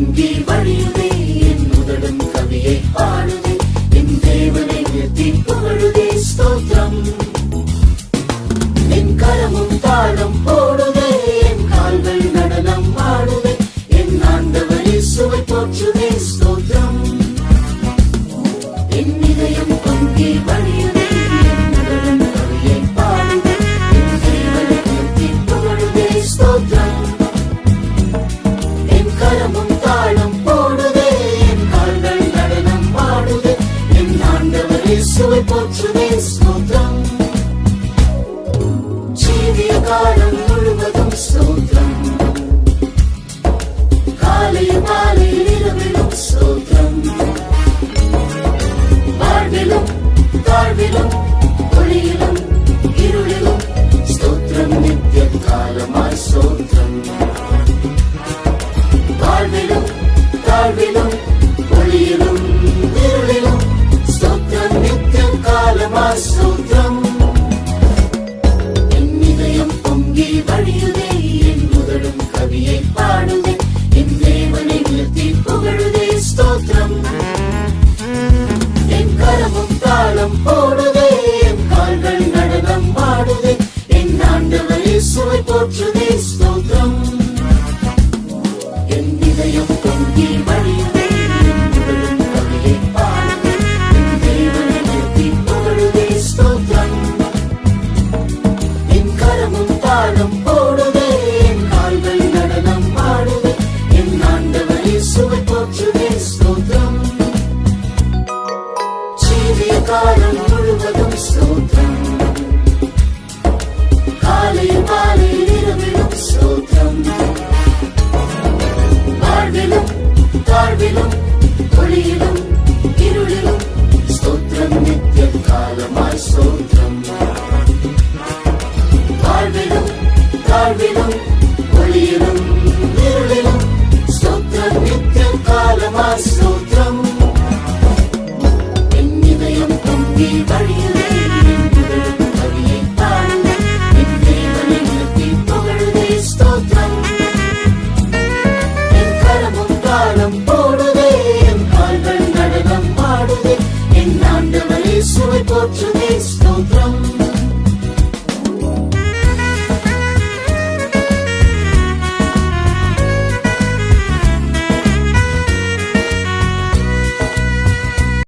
பொங்கி வழியுதே என் முதலும் கவியை பாடுதே என் தேவனை உயர்த்தி புகழுதே ஸ்தோத்திரம். என் கரமும் தாளம் போடுதே என் கால்கள் நடனம் ஆடுதே என் ஆண்டவரே சுவை போற்றுதே. போற்றுதே ஸ்தோத்திரம் ஜீவிய காலம் உயர்த்தி புகழுதே ஸ்தோத்திரம். என் கரமும் தாளம் போடுதே என் கால்கள் நடனம் ஆடுதே என் ஆண்டவரே சுவை போற்றுதே ஸ்தோத்திரம். என் இதயம் பொங்கி வழியுதே என் முதலும் கவியை பாடுதே என் தேவனை உயர்த்தி புகழுதே ஸ்தோத்திரம். என் கரமும் தாளம் my